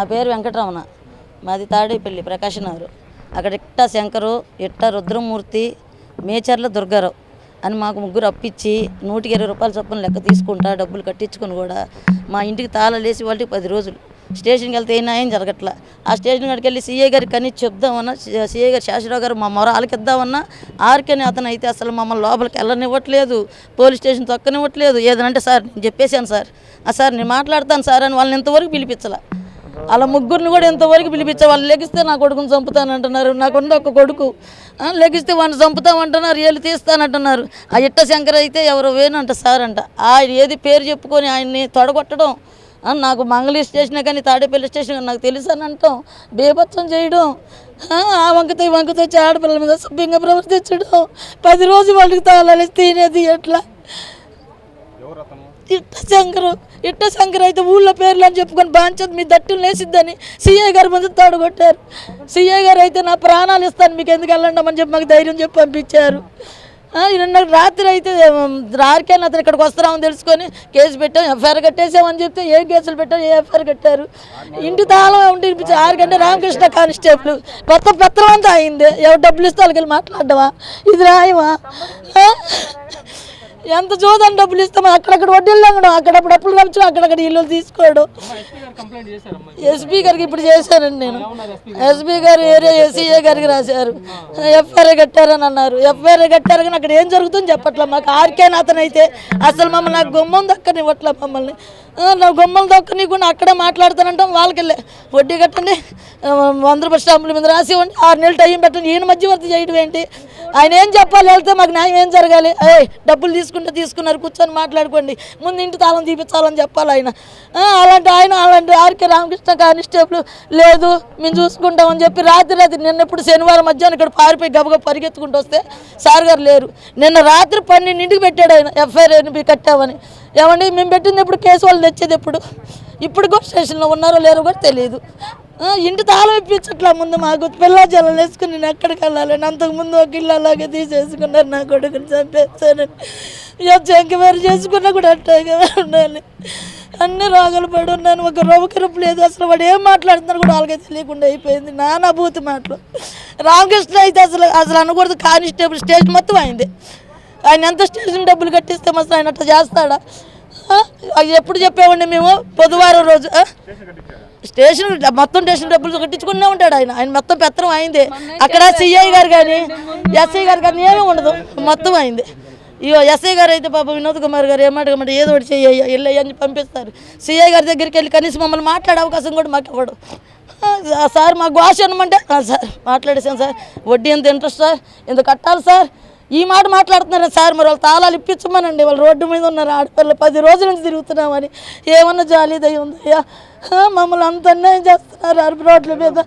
నా పేరు వెంకటరమణ. మాది తాడేపల్లి ప్రకాశనగరు అక్కడ ఇట్ట శంకరు ఇట్ట రుద్రమూర్తి మేచర్ల దుర్గారావు అని మాకు ముగ్గురు అప్పించి నూటికి ఇరవై రూపాయల చొప్పున లెక్క తీసుకుంటా డబ్బులు కట్టించుకొని కూడా మా ఇంటికి తాళలేసి వాళ్ళకి పది రోజులు. స్టేషన్కి వెళ్తే ఏ న్యాయం జరగట్లా? ఆ స్టేషన్ కాడికి వెళ్ళి సీఏ గారికి కనీ చెప్దామన్నా సీఏ గారు శాశ్వరావు గారు మా మొర ఆలకిద్దామన్నా ఆర్కని అతను అయితే అసలు మమ్మల్ని లోపలికి వెళ్ళనివ్వట్లేదు పోలీస్ స్టేషన్ తొక్కనివ్వట్లేదు ఏదనంటే సార్ నేను చెప్పేశాను సార్. ఆ సార్ నేను మాట్లాడతాను సార్ అని వాళ్ళని ఇంతవరకు పిలిపించలే. అలా ముగ్గురిని కూడా ఇంతవరకు పిలిపించే? వాళ్ళు లెగిస్తే నా కొడుకుని చంపుతానంటున్నారు నాకున్న ఒక కొడుకు. లెగిస్తే వాడిని చంపుతామంటున్నారు వీళ్ళు తీస్తానంటున్నారు. ఆ ఇట్ట శంకర్ అయితే ఎవరో వేనంట సార్ అంట ఆయన ఏది పేరు చెప్పుకొని ఆయన్ని తొడగొట్టడం నాకు మంగళీ స్టేషన్ కానీ తాడేపల్లి స్టేషన్ కానీ నాకు తెలుసు అని అంటాం. బేభత్సం చేయడం ఆ, వంకతో ఈ వంకతో వచ్చి ఆడపిల్లల మీద సభ్యంగా ప్రవర్తించడం. పది రోజులు వాళ్ళకి తాళాలి తినేది ఎట్లా? ఇట్ట శంకరు ఇట్ట శంకర్ అయితే ఊళ్ళో పేర్లు అని చెప్పుకొని బాంచదు మీ దట్టులు వేసిద్దని సీఐ గారు ముందు తాడుగొట్టారు సీఐ గారు అయితే నా ప్రాణాలు ఇస్తాను మీకు ఎందుకు వెళ్ళండి చెప్పి మాకు ధైర్యం చెప్పి పంపించారు. నిన్న రాత్రి అయితే రారికైనా అతను ఇక్కడికి వస్తున్నామని తెలుసుకొని కేసు పెట్టాం ఎఫ్ఐఆర్ కట్టేసామని చెప్తే ఏ కేసులు పెట్టారు ఏ ఎఫ్ఐఆర్ కట్టారు? ఇంటి తాళం ఉండి ఆరు గంట రామకృష్ణ కానిస్టేబుల్. కొత్త పత్రం అంతా అయింది. ఎవరు డబ్బులు ఇస్తే వాళ్ళకి వెళ్ళి మాట్లాడవా ఇది రాయవా ఎంత చూద్దాం డబ్బులు ఇస్తామో అక్కడక్కడ వడ్డీలు లాగడం అక్కడప్పుడు అప్పులు రప్పించడం అక్కడక్కడ ఇల్లు తీసుకోవడం. ఎస్పీ గారికి ఇప్పుడు చేశానండి నేను. ఎస్పీ గారు ఏరియా ఏసీఏ గారికి రాశారు. ఎఫ్ఐఆర్ కట్టారని అన్నారు. ఎఫ్ఐఆర్ కట్టారు కానీ అక్కడ ఏం జరుగుతుందో చెప్పట్లే. మాకు ఆర్కే అయితే అసలు మమ్మల్ని నాకు గుమ్మం దక్కనివ్వట్లే మమ్మల్ని. ఆ, నా గుమ్మం కూడా అక్కడే మాట్లాడతానంటాం. వాళ్ళకి వెళ్ళే వడ్డీ కట్టండి. వంద రూపాయల స్టాంపుల మీద రాసి ఇవ్వండి. ఆరు నెలలు టైం పెట్టండి. ఈయన మధ్యవర్తి చేయడం ఏంటి? ఆయన ఏం చెప్పాలి వెళ్తే మాకు న్యాయం ఏం జరగాలి? ఏ డబ్బులు తీసుకుంటే తీసుకున్నారు కూర్చొని మాట్లాడుకోండి. ముందు ఇంటి తాళం తీపించాలని చెప్పాలి ఆయన. అలాంటి ఆయన అలాంటి ఆర్కే రామకృష్ణ కానిస్టేబుల్ లేదు. మేము చూసుకుంటామని చెప్పి రాత్రి రాత్రి నిన్న ఇప్పుడు శనివారం మధ్యాహ్నం ఇక్కడ పారిపోయి గబగబ పరిగెత్తుకుంటూ వస్తే సార్ గారు లేరు. నిన్న రాత్రి పన్నెండింటికి పెట్టాడు ఆయన ఎఫ్ఐఆర్ కట్టామని. ఏమండి మేము పెట్టింది ఎప్పుడు? కేసు వాళ్ళు తెచ్చేది ఎప్పుడు? ఇప్పుడు కూడా స్టేషన్లో ఉన్నారో లేరో కూడా తెలియదు ఇంటి తాళం ఇప్పించట్లా ముందు మాకు. పిల్ల జలం వేసుకుని నేను ఎక్కడికి వెళ్ళాలని అంతకుముందు ఒక ఇల్లు అలాగే తీసేసుకున్నారు. నా కొడుకుని చంపేస్తానని ఎంకవేరు చేసుకున్నా కూడా అట్టాగే ఉండాలి. అన్ని రోగాలు పడి ఉన్నాను. ఒక రవ్వకరుపు లేదు అసలు వాడు ఏం మాట్లాడుతున్నారు కూడా వాళ్ళకే తెలియకుండా అయిపోయింది. నానా బూతి మాటలు. రామకృష్ణ అయితే అసలు అసలు అనకూడదు. కానిస్టేబుల్ స్టేజ్ మొత్తం అయింది. ఆయన ఎంత స్టేషన్ డబ్బులు కట్టిస్తే మస్తు ఆయన అట్లా చేస్తాడా? ఎప్పుడు చెప్పామండి మేము? బుధవారం రోజు స్టేషన్ మొత్తం స్టేషన్ డబ్బులు కట్టించుకునే ఉంటాడు ఆయన. ఆయన మొత్తం పెత్తనం అయింది. అక్కడ సిఐ గారు కానీ ఎస్ఐ గారు కానీ ఏమీ ఉండదు. మొత్తం అయింది. ఇగో ఎస్ఐ గారు అయితే పాప వినోద్ కుమార్ గారు ఏమాటమంటే ఏదో ఒకటి చెయ్యి వెళ్ళయ్య అని పంపిస్తారు. సిఐ గారి దగ్గరికి వెళ్ళి కనీసం మమ్మల్ని మాట్లాడే అవకాశం కూడా మాకు ఇవ్వడు. సార్ మాకు వాష్ అనమంటే సార్ మాట్లాడేసాను సార్. వడ్డీ ఎంత ఇంట్రెస్ట్ సార్? ఎంత కట్టాలి సార్? ఈ మాట మాట్లాడుతున్నారా? సార్ మరి వాళ్ళు తాళాలు ఇప్పించమనండి. వాళ్ళు రోడ్డు మీద ఉన్నారు. ఆడపిల్లలు పది రోజుల నుంచి తిరుగుతున్నామని. ఏమన్నా జాలీదై ఉందయ్యా మమ్మల్ని అంత అన్యాయం చేస్తున్నారు. అరపు రోడ్ల మీద.